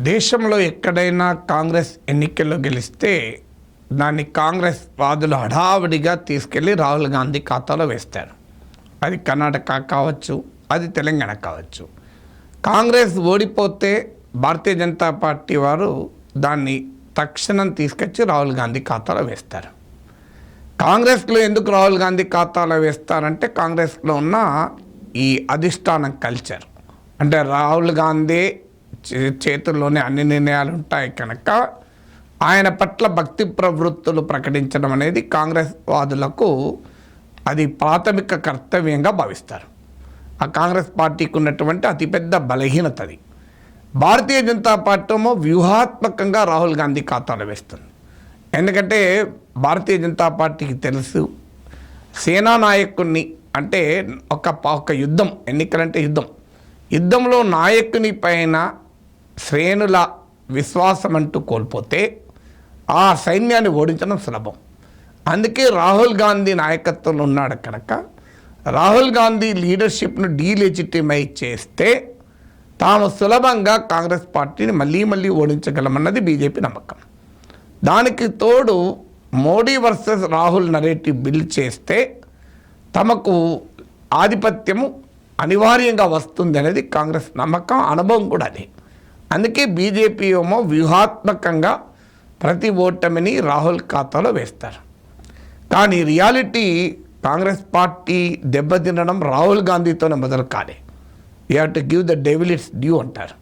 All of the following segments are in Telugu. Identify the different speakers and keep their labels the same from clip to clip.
Speaker 1: దేశంలో ఎక్కడైనా కాంగ్రెస్ ఎన్నికల్లో గెలిస్తే దాన్ని కాంగ్రెస్ వాదులు హడావిడిగా తీసుకెళ్ళి రాహుల్ గాంధీ ఖాతాలో వేస్తారు. అది కర్ణాటక కావచ్చు అది తెలంగాణ కావచ్చు. కాంగ్రెస్ ఓడిపోతే భారతీయ జనతా పార్టీ వారు దాన్ని తక్షణం తీసుకొచ్చి రాహుల్ గాంధీ ఖాతాలో వేస్తారు. కాంగ్రెస్లో ఎందుకు రాహుల్ గాంధీ ఖాతాలో వేస్తారంటే కాంగ్రెస్లో ఉన్న ఈ అధిష్టానం కల్చర్. అంటే రాహుల్ గాంధీ చేతుల్లోనే అన్ని నిర్ణయాలు ఉంటాయి కనుక ఆయన పట్ల భక్తి ప్రవృత్తులు ప్రకటించడం అనేది కాంగ్రెస్ వాదులకు అది ప్రాథమిక కర్తవ్యంగా భావిస్తారు. ఆ కాంగ్రెస్ పార్టీకి ఉన్నటువంటి అతిపెద్ద బలహీనత అది. భారతీయ జనతా పార్టీ వ్యూహాత్మకంగా రాహుల్ గాంధీ ఖాతాలో వేస్తుంది. ఎందుకంటే భారతీయ జనతా పార్టీకి తెలుసు సేనా నాయకుడిని అంటే ఒక ఒక యుద్ధం ఎన్నికలంటే యుద్ధం. యుద్ధంలో నాయకుని పైన శ్రేణుల విశ్వాసం అంటూ కోల్పోతే ఆ సైన్యాన్ని ఓడించడం సులభం. అందుకే రాహుల్ గాంధీ నాయకత్వంలో ఉన్నాడు కనుక రాహుల్ గాంధీ లీడర్షిప్ను డీలెజిటిమై చేస్తే తాము సులభంగా కాంగ్రెస్ పార్టీని మళ్ళీ మళ్ళీ ఓడించగలమన్నది బీజేపీ నమ్మకం. దానికి తోడు Modi versus Rahul narrative build చేస్తే తమకు ఆధిపత్యము అనివార్యంగా వస్తుంది అనేది కాంగ్రెస్ నమ్మకం అనుభవం కూడా అదే. అందుకే బీజేపీ ఏమో వ్యూహాత్మకంగా ప్రతి ఓటమిని రాహుల్ ఖాతాలో వేస్తారు. కానీ రియాలిటీ కాంగ్రెస్ పార్టీ దెబ్బతినడం రాహుల్ గాంధీతోనే మొదలు కాలే. You have to give the devil its due అంటారు.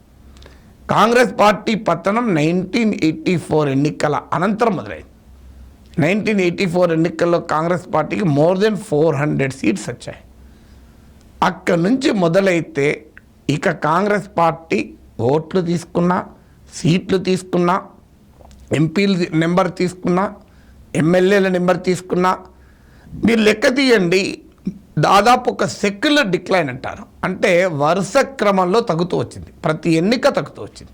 Speaker 1: కాంగ్రెస్ పార్టీ పతనం నైన్టీన్ ఎయిటీ ఫోర్ ఎన్నికల అనంతరం మొదలైంది. నైన్టీన్ ఎయిటీ ఫోర్ ఎన్నికల్లో కాంగ్రెస్ పార్టీకి more than four hundred seats వచ్చాయి. అక్కడి నుంచి మొదలైతే ఇక కాంగ్రెస్ పార్టీ ఓట్లు తీసుకున్నా సీట్లు తీసుకున్నా ఎంపీల నెంబర్ తీసుకున్నా ఎమ్మెల్యేల నెంబర్ తీసుకున్నా మీరు లెక్క తీయండి. దాదాపు ఒక సెక్యులర్ డిక్లైన్ అంటారు. అంటే వరుస క్రమంలో తగ్గుతూ వచ్చింది. ప్రతి ఎన్నిక తగ్గుతూ వచ్చింది.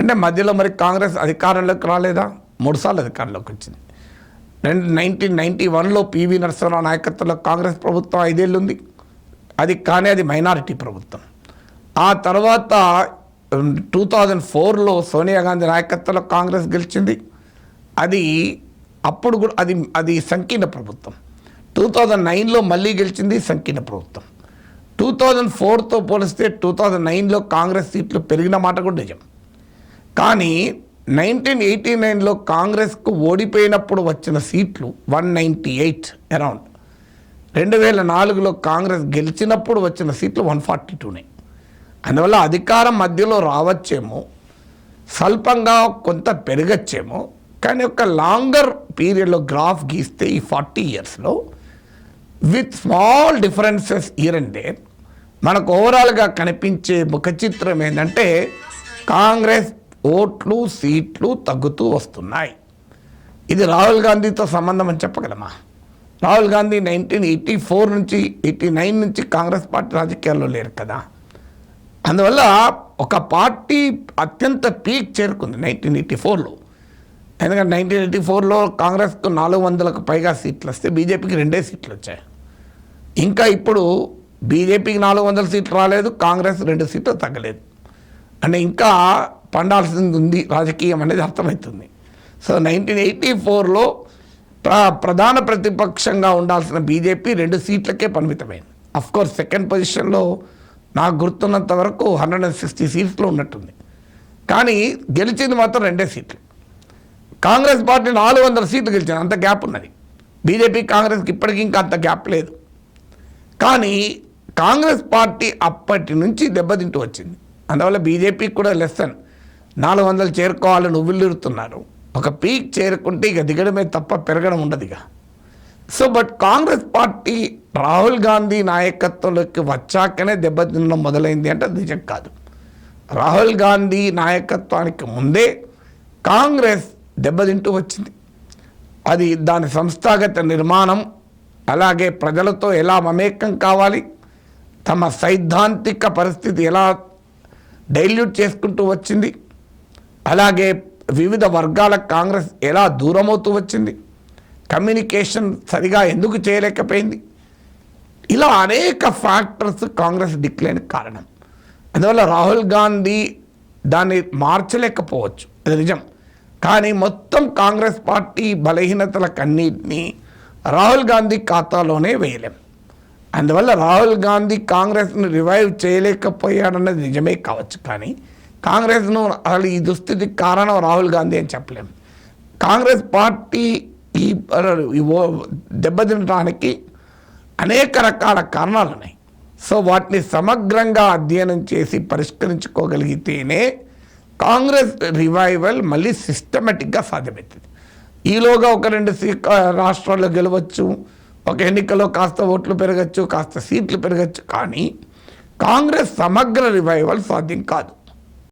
Speaker 1: అంటే మధ్యలో మరి కాంగ్రెస్ అధికారంలోకి రాలేదా? మూడుసార్లు అధికారంలోకి వచ్చింది. రెండు నైన్టీన్ నైన్టీ వన్లో పివి నరసింహరావు నాయకత్వంలో కాంగ్రెస్ ప్రభుత్వం ఐదేళ్ళు ఉంది అది కానీ అది మైనారిటీ ప్రభుత్వం. ఆ తర్వాత టూ థౌజండ్ ఫోర్లో సోనియా గాంధీ నాయకత్వంలో కాంగ్రెస్ గెలిచింది. అది అప్పుడు కూడా అది అది సంకీర్ణ ప్రభుత్వం. టూ థౌజండ్ నైన్లో మళ్ళీ గెలిచింది సంకీర్ణ ప్రభుత్వం. టూ థౌజండ్ ఫోర్తో పోలిస్తే టూ థౌజండ్ నైన్లో కాంగ్రెస్ సీట్లు పెరిగిన మాట కూడా నిజం. కానీ నైన్టీన్ ఎయిటీ నైన్లో కాంగ్రెస్కు ఓడిపోయినప్పుడు వచ్చిన సీట్లు వన్ నైంటీ ఎయిట్ అరౌండ్ రెండు వేల నాలుగులో కాంగ్రెస్ గెలిచినప్పుడు వచ్చిన సీట్లు వన్ ఫార్టీ టూనే అందువల్ల అధికారం మధ్యలో రావచ్చేమో స్వల్పంగా కొంత పెరగచ్చేమో కానీ ఒక లాంగర్ పీరియడ్లో గ్రాఫ్ గీస్తే ఈ ఫార్టీ ఇయర్స్లో with small differences year and day మనకు ఓవరాల్గా కనిపించే ముఖ చిత్రం ఏంటంటే కాంగ్రెస్ ఓట్లు సీట్లు తగ్గుతూ వస్తున్నాయి. ఇది రాహుల్ గాంధీతో సంబంధం అని చెప్పగలమా? Rahul Gandhi nineteen eighty four నుంచి ఎయిటీ నైన్ నుంచి కాంగ్రెస్ పార్టీ రాజకీయాల్లో లేరు కదా. అందువల్ల ఒక పార్టీ అత్యంత పీక్ చేరుకుంది నైన్టీన్ ఎయిటీ ఫోర్లో. ఎందుకంటే నైన్టీన్ ఎయిటీ ఫోర్లో కాంగ్రెస్కు నాలుగు వందలకు పైగా సీట్లు వస్తే బీజేపీకి రెండే సీట్లు వచ్చాయి. ఇంకా ఇప్పుడు బీజేపీకి నాలుగు వందల సీట్లు రాలేదు కాంగ్రెస్ రెండు సీట్లు తగ్గలేదు. అంటే ఇంకా పండాల్సింది ఉంది రాజకీయం అనేది అర్థమవుతుంది. సో నైన్టీన్ ఎయిటీ ఫోర్లో ప్ర ప్రధాన ప్రతిపక్షంగా ఉండాల్సిన బీజేపీ రెండు సీట్లకే పరిమితమైంది. అఫ్కోర్స్ సెకండ్ పొజిషన్లో నాకు గుర్తున్నంత వరకు హండ్రెడ్ అండ్ సిక్స్టీ సీట్స్లో ఉన్నట్టుంది. కానీ గెలిచింది మాత్రం రెండే సీట్లు. కాంగ్రెస్ పార్టీ నాలుగు వందల సీట్లు గెలిచింది అంత గ్యాప్ ఉన్నది. బీజేపీ కాంగ్రెస్కి ఇప్పటికీ ఇంకా అంత గ్యాప్ లేదు. కానీ కాంగ్రెస్ పార్టీ అప్పటి నుంచి దెబ్బతింటూ వచ్చింది. అందువల్ల బీజేపీకి కూడా లెసన్ నాలుగు వందలు చేరుకోవాలని ఉవ్విల్లుతున్నారు ఒక పీక్ చేరుకుంటే ఇక దిగడమే తప్ప పెరగడం ఉండదు ఇక. So but Congress party Rahul Gandhi నాయకత్వంలోకి వచ్చాకనే దెబ్బతినడం మొదలైంది అంటే అది నిజం కాదు రాహుల్ గాంధీ నాయకత్వానికి ముందే కాంగ్రెస్ దెబ్బతింటూ వచ్చింది అది దాని సంస్థాగత నిర్మాణం అలాగే ప్రజలతో ఎలా మమేకం కావాలి తమ సైద్ధాంతిక పరిస్థితి ఎలా డైల్యూట్ చేసుకుంటూ వచ్చింది అలాగే వివిధ వర్గాల కాంగ్రెస్ ఎలా దూరమవుతూ వచ్చింది కమ్యూనికేషన్ సరిగా ఎందుకు చేయలేకపోయింది? ఇలా అనేక ఫ్యాక్టర్స్ కాంగ్రెస్ డిక్లైన్ కారణం. అందువల్ల రాహుల్ గాంధీ దాన్ని మార్చలేకపోవచ్చు. అది నిజం. కానీ మొత్తం కాంగ్రెస్ పార్టీ బలహీనతలకన్నిటినీ రాహుల్ గాంధీ ఖాతాలోనే వేయలేం. అందువల్ల రాహుల్ గాంధీ కాంగ్రెస్ను రివైవ్ చేయలేకపోయాడన్నది నిజమే కావచ్చు. కానీ కాంగ్రెస్ను అసలు ఈ దుస్థితికి కారణం రాహుల్ గాంధీ అని చెప్పలేం. కాంగ్రెస్ పార్టీ ఈ ఓ- దెబ్బతినడానికి అనేక రకాల కారణాలు ఉన్నాయి. సో వాటిని సమగ్రంగా అధ్యయనం చేసి పరిష్కరించుకోగలిగితేనే కాంగ్రెస్ రివైవల్ మళ్ళీ సిస్టమేటిక్గా సాధ్యమవుతుంది. ఈలోగా ఒక రెండు సీ- రాష్ట్రాల్లో గెలవచ్చు ఒక ఎన్నికలో కాస్త ఓట్లు పెరగచ్చు కాస్త సీట్లు పెరగచ్చు కానీ కాంగ్రెస్ సమగ్ర రివైవల్ సాధ్యం కాదు.